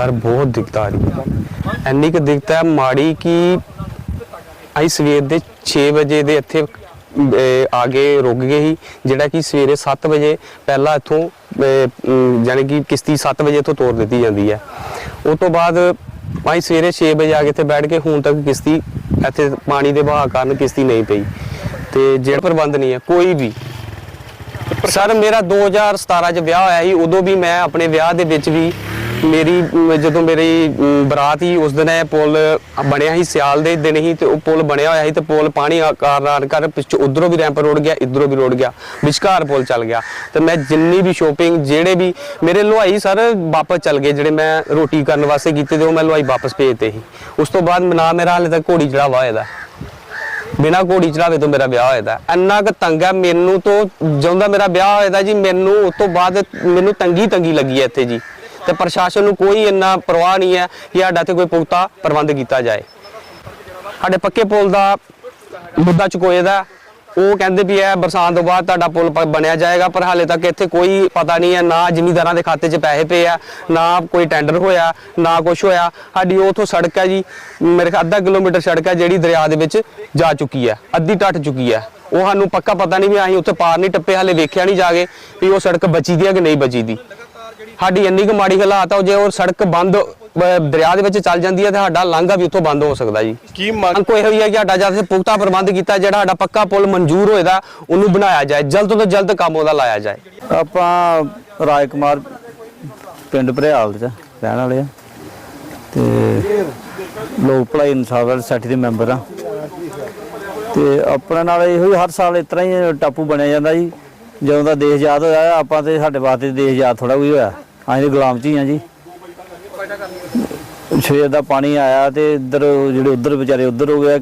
Sir ਬਹੁਤ ਦਿੱਕਤ ਆ ਰਹੀ ਹੈ। ਇੰਨੀ ਕੁ ਦਿੱਕਤ ਹੈ ਮਾੜੀ ਕਿ ਅਸੀਂ ਸਵੇਰ ਦੇ 6 ਵਜੇ ਦੇ ਇੱਥੇ ਆ ਕੇ ਰੁਕ ਗਏ ਸੀ, ਜਿਹੜਾ ਕਿ ਸਵੇਰੇ 7 ਵਜੇ ਪਹਿਲਾਂ ਇੱਥੋਂ ਯਾਨੀ ਕਿ ਕਿਸ਼ਤੀ 7 ਵਜੇ ਤੋਂ ਤੋਰ ਦਿੱਤੀ ਜਾਂਦੀ ਹੈ। ਉਸ ਤੋਂ ਬਾਅਦ ਅਸੀਂ ਸਵੇਰੇ 6 ਵਜੇ ਆ ਕੇ ਇੱਥੇ ਬੈਠ ਕੇ ਹੁਣ ਤੱਕ ਕਿਸ਼ਤੀ ਇੱਥੇ ਪਾਣੀ ਦੇ ਵਹਾਅ ਕਾਰਨ ਕਿਸ਼ਤੀ ਨਹੀਂ ਪਈ। ਤੇ ਜਿਹੜਾ ਪ੍ਰਬੰਧ ਨਹੀਂ ਹੈ, ਕੋਈ ਵੀ। ਸਰ, ਮੇਰਾ 2017 ਚ ਵਿਆਹ ਹੋਇਆ ਸੀ, ਉਦੋਂ ਵੀ ਮੈਂ ਆਪਣੇ ਵਿਆਹ ਦੇ ਵਿੱਚ ਵੀ ਮੇਰੀ ਜਦੋਂ ਮੇਰੀ ਬਰਾਤ ਸੀ ਉਸ ਦਿਨ ਇਹ ਪੁਲ ਬਣਿਆ ਸੀ, ਸਿਆਲ ਦੇ ਦਿਨ ਹੀ ਤੇ ਉਹ ਪੁਲ ਬਣਿਆ ਹੋਇਆ ਸੀ ਤੇ ਪੁਲ ਪਾਣੀ ਆ- ਕਾਰਨ ਕਰ ਪਿੱਛੇ ਉਧਰੋਂ ਵੀ ਰੈਂਪ ਰੋੜ ਗਿਆ, ਇਧਰੋਂ ਵੀ ਰੋੜ ਗਿਆ, ਵਿਚਕਾਰ ਪੁਲ ਚੱਲ ਗਿਆ। ਤੇ ਮੈਂ ਜਿੰਨੀ ਵੀ ਸ਼ੋਪਿੰਗ ਜਿਹੜੇ ਵੀ, ਮੇਰੇ ਲੁਹਾਈ ਸਰ ਵਾਪਸ ਚੱਲ ਗਏ, ਜਿਹੜੇ ਮੈਂ ਰੋਟੀ ਕਰਨ ਵਾਸਤੇ ਕੀਤੇ ਤੇ ਉਹ ਮੈਂ ਲੁਹਾਈ ਵਾਪਸ ਭੇਜਤੇ ਸੀ। ਉਸ ਤੋਂ ਬਾਅਦ ਨਾ ਮੇਰਾ ਹਾਲੇ ਤੱਕ ਘੋੜੀ ਚੜਾਵਾ ਹੋਇਆ ਦਾ। ਬਿਨਾ ਘੋੜੀ ਚੜਾਵੇ ਤੋਂ ਮੇਰਾ ਵਿਆਹ ਹੋਇਆ ਦਾ। ਇੰਨਾ ਕੁ ਤੰਗ ਹੈ, ਮੈਨੂੰ ਤੋਂ ਜਦੋਂ ਦਾ ਮੇਰਾ ਵਿਆਹ ਹੋਇਆ ਦਾ ਜੀ, ਮੈਨੂੰ ਉਸ ਤੋਂ ਬਾਅਦ ਮੈਨੂੰ ਤੰਗੀ ਤੰਗੀ ਲੱਗੀ ਹੈ ਇੱਥੇ ਜੀ। ਤੇ ਪ੍ਰਸ਼ਾਸਨ ਨੂੰ ਕੋਈ ਇੰਨਾ ਪਰਵਾਹ ਨਹੀਂ ਹੈ ਕਿ ਸਾਡਾ ਤੇ ਕੋਈ ਪੁਖਤਾ ਪ੍ਰਬੰਧ ਕੀਤਾ ਜਾਏ। ਸਾਡੇ ਪੱਕੇ ਪੁਲ ਦਾ ਮੁੱਦਾ ਚੁਕੋਏ ਦਾ ਉਹ ਕਹਿੰਦੇ ਵੀ ਇਹ ਬਰਸਾਤ ਤੋਂ ਬਾਅਦ ਤੁਹਾਡਾ ਪੁਲ ਬਣਿਆ ਜਾਏਗਾ, ਪਰ ਹਾਲੇ ਤੱਕ ਇੱਥੇ ਕੋਈ ਪਤਾ ਨਹੀਂ ਹੈ, ਨਾ ਜ਼ਿਮੀਂਦਾਰਾਂ ਦੇ ਖਾਤੇ 'ਚ ਪੈਸੇ ਪਏ ਆ, ਨਾ ਕੋਈ ਟੈਂਡਰ ਹੋਇਆ, ਨਾ ਕੁਝ ਹੋਇਆ। ਸਾਡੀ ਉਥੋਂ ਸੜਕ ਹੈ ਜੀ, ਮੇਰੇ ਖਿਆਲ ਅੱਧਾ ਕਿਲੋਮੀਟਰ ਸੜਕ ਹੈ ਜਿਹੜੀ ਦਰਿਆ ਦੇ ਵਿੱਚ ਜਾ ਚੁੱਕੀ ਹੈ, ਅੱਧੀ ਟੱਟ ਚੁੱਕੀ ਹੈ। ਉਹ ਸਾਨੂੰ ਪੱਕਾ ਪਤਾ ਨਹੀਂ ਵੀ ਅਸੀਂ ਉੱਥੇ ਪਾਰ ਨਹੀਂ ਟੱਪੇ, ਹਾਲੇ ਵੇਖਿਆ ਨਹੀਂ ਜਾਗੇ ਵੀ ਉਹ ਸੜਕ ਬਚੀ ਦੀ ਹੈ ਕਿ ਨਹੀਂ ਬਚੀ ਦੀ ਸਾਡੀ ਇੰਨੀ ਕੁ ਮਾੜੀ ਹਾਲਾਤ ਆ ਜੇ ਉਹ ਸੜਕ ਬੰਦ ਅਹ ਦਰਿਆ ਦੇ ਵਿੱਚ ਚੱਲ ਜਾਂਦੀ ਹੈ ਤੇ ਸਾਡਾ ਲਾਂਘਾ ਵੀ ਉੱਥੋਂ ਬੰਦ ਹੋ ਸਕਦਾ ਜੀ। ਕੀ ਮੰਗ ਮੰਗ ਕੋਈ ਹੋਈ ਹੈ ਕਿ ਸਾਡਾ ਜਦ ਸੇ ਪੁਖਤਾ ਪ੍ਰਬੰਧ ਕੀਤਾ ਜਿਹੜਾ ਸਾਡਾ ਪੱਕਾ ਪੁਲ ਮਨਜ਼ੂਰ ਹੋਏਦਾ ਉਹਨੂੰ ਬਣਾਇਆ ਜਾਏ ਜਲਦ ਤੋਂ ਜਲਦ ਕੰਮ ਉਹਦਾ ਲਾਇਆ ਜਾਏ। ਆਪਾਂ ਰਾਜ ਕੁਮਾਰ ਪਿੰਡ ਭਰਿਆਲ ਦੇ ਰਹਿਣ ਵਾਲੇ ਆ ਤੇ ਲੋਕ ਭਲਾਈ ਇਨਸਾਫ ਵਾਲੀ ਸੋਸਾਇਟੀ ਦੇ ਮੈਂਬਰ ਆ। ਤੇ ਆਪਣੇ ਨਾਲ ਇਹੋ ਹੀ ਹਰ ਸਾਲ ਇਸ ਤਰ੍ਹਾਂ ਹੀ ਟਾਪੂ ਬਣਿਆ ਜਾਂਦਾ ਜੀ। ਜਦੋਂ ਦਾ ਦੇਸ਼ ਆਜ਼ਾਦ ਹੋਇਆ ਆਪਾਂ ਤੇ ਸਾਡੇ ਵਾਸਤੇ ਦੇਸ਼ ਆਜ਼ਾਦ ਥੋੜਾ ਕੋਈ ਹੋਇਆ। ਅਸੀਂ ਗੁਲਾਮ ਚ ਹੀ ਆ ਜੀ। ਸਵੇਰ ਦਾ ਪਾਣੀ ਆਇਆ ਤੇ ਇੱਧਰ ਜਿਹੜੇ ਉੱਧਰ ਵਿਚਾਰੇ ਉੱਧਰ ਹੋ ਗਿਆ